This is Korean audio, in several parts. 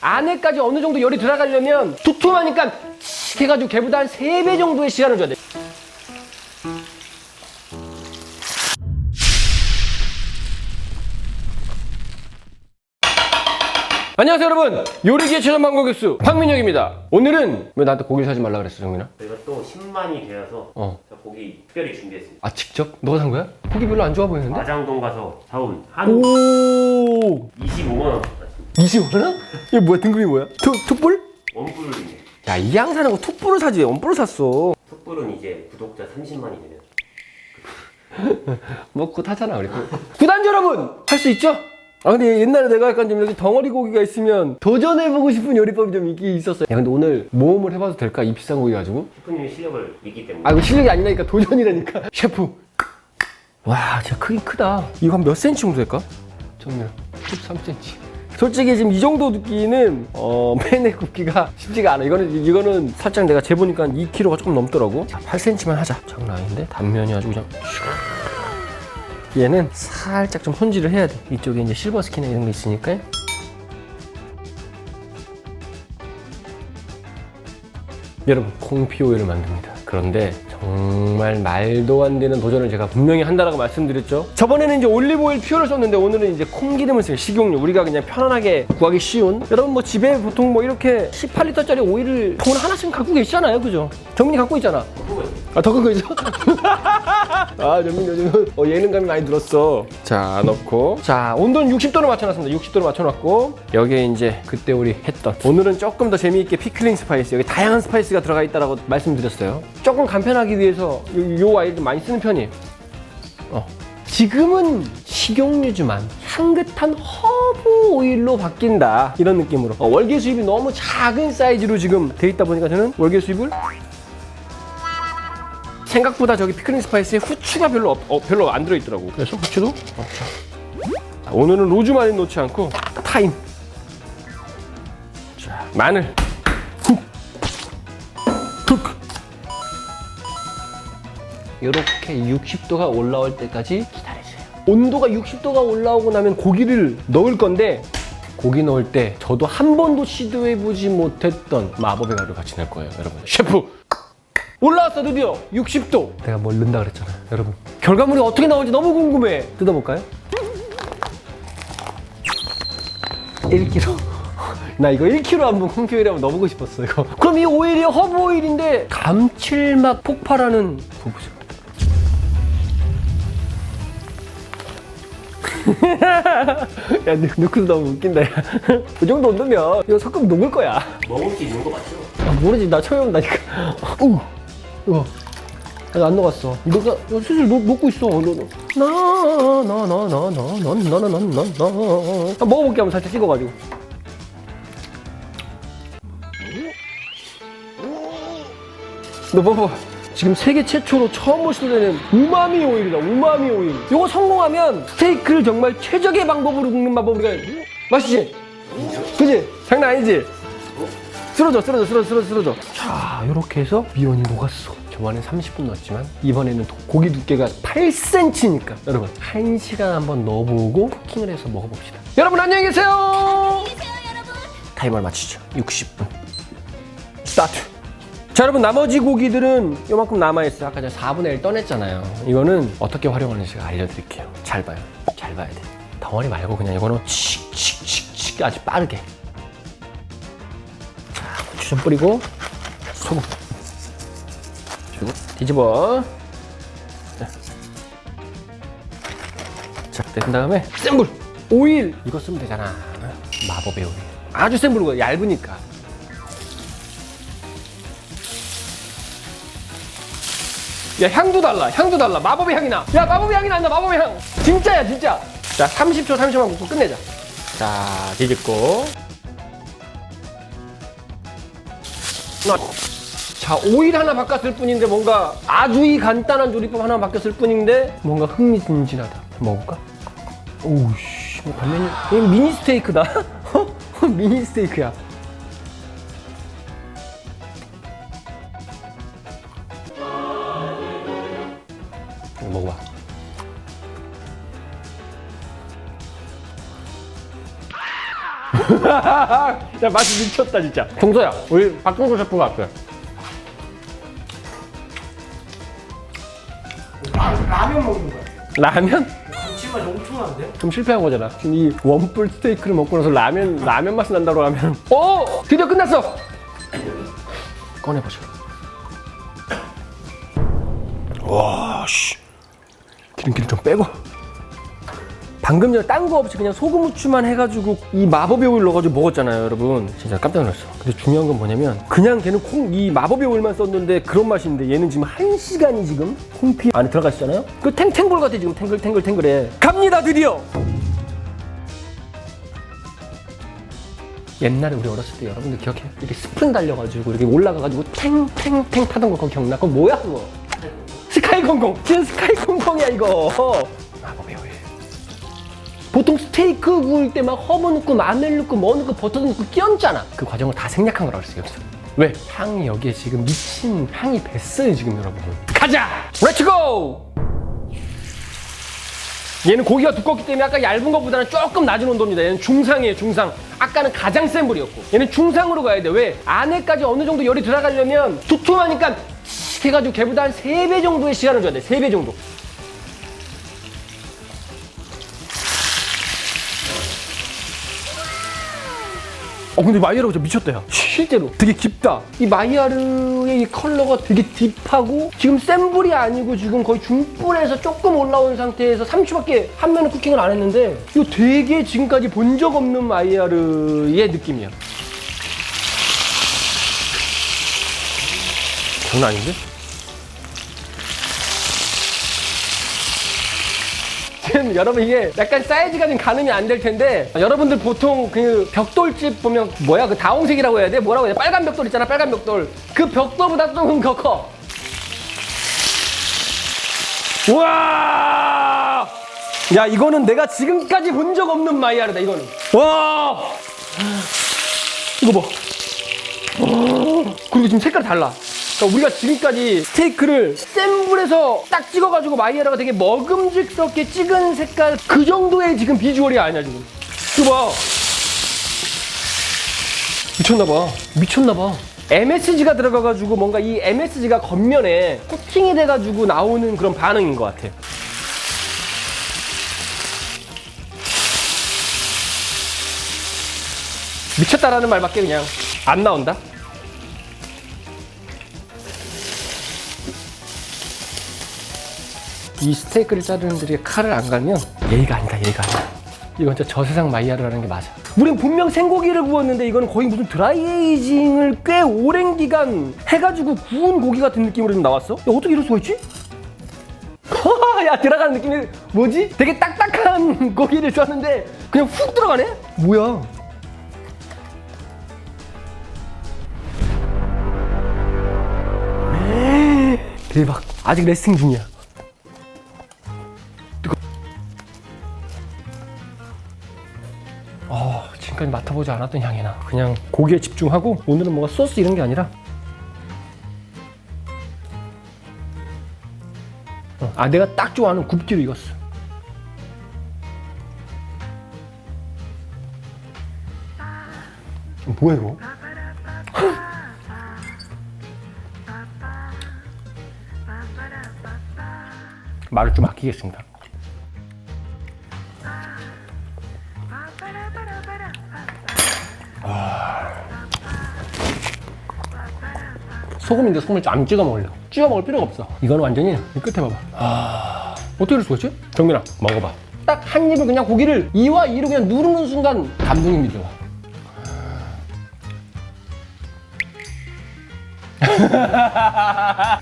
안에까지 어느 정도 열이 들어가려면 두툼하니까 칙 해가지고 걔보다 한 3배 정도의 시간을 줘야 돼. 안녕하세요 여러분 요리기의 최전 방고 교수 황민혁입니다 오늘은 왜 나한테 고기 사지 말라 그랬어 정민아? 저희가 또 10만이 되어서 어. 고기 특별히 준비했습니다. 아 직접? 너가 산 거야? 고기 별로 안 좋아 보이는데? 마장동 가서 사온 한오 25만 원 맞습니다. 20원 원? 이거 뭐야 등급이 뭐야? 투, 투뿔? 원뿔인데 야이 양 사는 거 투뿔을 사지 원뿔을 샀어 툭불은 이제 구독자 30만이 되면 뭐 그거 타잖아 우리 구단주 여러분 할 수 있죠? 아 근데 옛날에 내가 약간 좀 여기 덩어리 고기가 있으면 도전해보고 싶은 요리법이 좀 있긴 있었어요. 야 근데 오늘 모험을 해봐도 될까? 이 비싼 고기 가지고? 셰프님의 실력을 믿기 때문에. 아 이거 실력이 아니라니까 도전이라니까. 셰프. 와 진짜 크긴 크다. 이거 한 몇 센치 정도 될까? 정면 13cm 솔직히 지금 이 정도 굽기는 어 팬의 굽기가 쉽지가 않아. 이거는 이거는 살짝 내가 재보니까 2kg가 조금 넘더라고. 자 8cm만 하자. 장난 아닌데? 단면이 아주 그냥 슉. 얘는 살짝 좀 손질을 해야 돼 이쪽에 이제 실버 스킨 이런 게 있으니까 여러분 콩피 오일을 만듭니다. 그런데 정말 말도 안 되는 도전을 제가 분명히 한다라고 말씀드렸죠. 저번에는 이제 올리브 오일 퓨어를 썼는데 오늘은 이제 콩기름을 써요. 식용유. 우리가 그냥 편안하게 구하기 쉬운. 여러분 뭐 집에 보통 뭐 이렇게 18리터짜리 오일을 통 하나씩 갖고 계시잖아요. 그죠? 정민이 갖고 있잖아. 아, 더 큰거 있어? 아, 정민 요즘 어, 예능감이 많이 들었어. 자, 넣고. 자, 온도는 60도로 맞춰놨습니다. 60도로 맞춰놨고. 여기에 이제 그때 우리 했던. 오늘은 조금 더 재미있게 피클링 스파이스. 여기 다양한 스파이스가 들어가 있다라고 말씀드렸어요. 조금 간편하 기 위해서 요, 요 아이를 많이 쓰는 편이에요. 어. 지금은 식용유지만 향긋한 허브 오일로 바뀐다. 이런 느낌으로. 어, 월계 수입이 너무 작은 사이즈로 지금 돼 있다 보니까 저는 월계 수입을 생각보다 저기 피클링 스파이스에 후추가 별로 없- 어, 별로 안 들어있더라고. 그래서 후추도 없죠. 자, 오늘은 로즈마린 넣지 않고 타임. 자 마늘 이렇게 60도가 올라올 때까지 기다리세요. 온도가 60도가 올라오고 나면 고기를 넣을 건데 고기 넣을 때 저도 한 번도 시도해보지 못했던 마법의 가루 같이 넣을 거예요, 여러분. 셰프! 올라왔어, 드디어! 60도! 내가 뭘 넣는다 그랬잖아, 여러분. 결과물이 어떻게 나올지 너무 궁금해. 뜯어볼까요? 1kg. 나 이거 1kg 한번 콩큐일에 한번 넣어보고 싶었어, 이거. 그럼 이 오일이 허브 오일인데 감칠맛 폭발하는 부부죠. 야, 너, 너도 너무 웃긴다, 야. 그 정도 온도면 이거 섞으면 녹을 거야. 먹을 수 있는 거 맞죠? 아, 모르지, 나 처음 해본다니까. 우! 우와. 아직 안 녹았어. 너가 너 슬슬 녹, 녹고 있어. 너, 너. 나, 나, 나, 나, 나, 나, 나, 나, 나, 나, 나. 아, 먹어볼게, 한번 살짝 찍어가지고. 너 봐봐. 지금 세계 최초로 처음으로 시도되는 우마미 오일이다. 우마미 오일. 이거 성공하면 스테이크를 정말 최적의 방법으로 굽는 방법 우리가 맛있지? 그지? 장난 아니지? 쓰러져, 쓰러져, 쓰러져, 쓰러져, 쓰러져. 자, 이렇게 해서 미원이 녹았어. 저번에 30분 넣었지만 이번에는 도- 고기 두께가 8cm니까 여러분 1시간 한번 넣어보고 쿠킹을 해서 먹어봅시다. 여러분 안녕히 계세요. 타이머를 맞추죠. 60분. 스타트. 자 여러분 나머지 고기들은 요만큼 남아있어요. 아까 제가 4분의 1 떠냈잖아요. 이거는 어떻게 활용하는지 제가 알려드릴게요. 잘 봐요. 잘 봐야 돼. 덩어리 말고 그냥 이거는 칙칙칙칙 아주 빠르게. 자 고추 좀 뿌리고 소금. 그리고 뒤집어. 자, 된 다음에 센 불. 오일. 이거 쓰면 되잖아. 마법의 오일. 아주 센 불로 얇으니까 야 향도 달라 향도 달라. 마법의 향이 나야 마법의 향이 난다 마법의 향. 진짜야 진짜. 자 30초 30초만 굽고 끝내자. 자 뒤집고. 자 오일 하나 바꿨을 뿐인데 뭔가 아주 이 간단한 조리법 하나 바뀌었을 뿐인데 뭔가 흥미진진하다. 먹어볼까? 오우씨 뭐 단면이 이거 미니 스테이크다. 어? 미니 스테이크야 이거 먹어봐 야 맛이 미쳤다 진짜. 동서야, 우리 박동서 셰프가 왔어요. 라면 먹는 거야. 라면? 감칠맛이 엄청난데? 좀 실패한 거잖아. 지금 이 원뿔 스테이크를 먹고 나서 라면 라면 맛이 난다고 하면, 오 드디어 끝났어. 꺼내보자. 와 씨. 기름기를 좀 빼고. 방금 전에 딴 거 없이 그냥 소금 후추만 해가지고 이 마법의 오일 넣어가지고 먹었잖아요, 여러분. 진짜 깜짝 놀랐어. 근데 중요한 건 뭐냐면 그냥 걔는 콩 이 마법의 오일만 썼는데 그런 맛인데 얘는 지금 한 시간이 지금 콩피 안에 들어가시잖아요. 그 탱탱볼 같아 지금 탱글 탱글 탱글해. 갑니다 드디어. 옛날에 우리 어렸을 때 여러분들 기억해요? 이렇게 스푼 달려가지고 이렇게 올라가가지고 탱탱탱 타던 거 그거 기억나? 그거 뭐야 그거? 스카이 콩콩! 진짜 스카이 콩콩이야 이거! 마법의 오일. 보통 스테이크 구울 때 막 허브 넣고 마늘 넣고 뭐 넣고 버터 넣고 끼얹잖아. 그 과정을 다 생략한 거라고 했어요. 여기서. 왜? 향이 여기에 지금 미친 향이 뱄어요 지금 여러분. 가자! 렛츠고! 얘는 고기가 두껍기 때문에 아까 얇은 것보다는 조금 낮은 온도입니다. 얘는 중상이에요, 중상. 아까는 가장 센 불이었고. 얘는 중상으로 가야 돼. 왜? 안에까지 어느 정도 열이 들어가려면 두툼하니까 칙 해가지고 걔보다 한 3배 정도의 시간을 줘야 돼. 3배 정도. 어 근데 마이야르가 진짜 미쳤다 야 실제로 되게 깊다 이 마이야르의 이 컬러가 되게 딥하고 지금 센 불이 아니고 지금 거의 중불에서 조금 올라온 상태에서 30초밖에 한 면은 쿠킹을 안 했는데 이거 되게 지금까지 본 적 없는 마이야르의 느낌이야 장난 아닌데? 지금 여러분 이게 약간 사이즈가 좀 가늠이 안 될 텐데 여러분들 보통 그 벽돌집 보면 뭐야 그 다홍색이라고 해야 돼? 뭐라고 해야 돼? 빨간 벽돌 있잖아 빨간 벽돌 그 벽돌보다 조금 더 커. 우와! 야 이거는 내가 지금까지 본 적 없는 마이야르다 이거는. 와! 이거 봐. 어, 그리고 지금 색깔 달라. 그러니까 우리가 지금까지 스테이크를 센 불에서 딱 찍어가지고 마이야르가 되게 먹음직스럽게 찍은 색깔 그 정도의 지금 비주얼이 아니야 지금. 이거 봐. 미쳤나봐. 미쳤나봐. MSG가 들어가가지고 뭔가 이 MSG가 겉면에 코팅이 돼가지고 나오는 그런 반응인 것 같아. 미쳤다라는 말밖에 그냥 안 나온다. 이 스테이크를 자르는 들이 칼을 안 갈면 예의가 아니다 예의가 아니다 이건 진짜 저세상 마이야르라는 게 맞아 우린 분명 생고기를 구웠는데 이거는 거의 무슨 드라이에이징을 꽤 오랜 기간 해가지고 구운 고기 같은 느낌으로 좀 나왔어? 야 어떻게 이럴 수가 있지? 야 들어가는 느낌이 뭐지? 되게 딱딱한 고기를 썼는데 그냥 훅 들어가네? 뭐야 대박 아직 레스팅 중이야 맡아보지 않았던 향이 나. 그냥 고기에 집중하고 오늘은 뭔가 소스 이런 게 아니라 어, 아 내가 딱 좋아하는 굽기로 익었어. 뭐야 이거? 말을 좀 아끼겠습니다. 소금인데 소금을 좀 안 찍어 먹으려. 찍어 먹을 필요가 없어. 이거는 완전히 이 끝에 봐봐. 아 어떻게 이럴 수가 있지? 정민아 먹어봐. 딱 한 입을 그냥 고기를 이와 이로 그냥 누르는 순간 감동이 들어.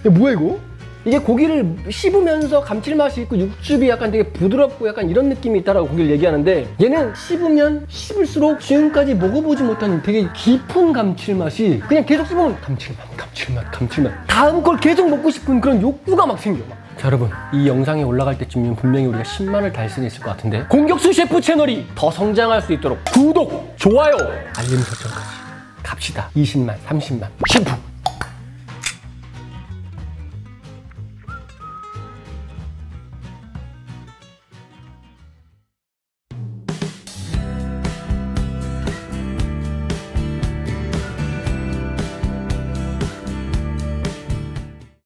이게 뭐야 이거? 이게 고기를 씹으면서 감칠맛이 있고 육즙이 약간 되게 부드럽고 약간 이런 느낌이 있다라고 고기를 얘기하는데 얘는 씹으면 씹을수록 지금까지 먹어보지 못한 되게 깊은 감칠맛이 그냥 계속 씹으면 감칠맛 감칠맛 감칠맛. 다음 걸 계속 먹고 싶은 그런 욕구가 막 생겨 막. 자 여러분 이 영상이 올라갈 때쯤이면 분명히 우리가 10만을 달 수는 있을 것 같은데 공격수 셰프 채널이 더 성장할 수 있도록 구독, 좋아요, 알림 설정까지 갑시다. 20만, 30만. 셰프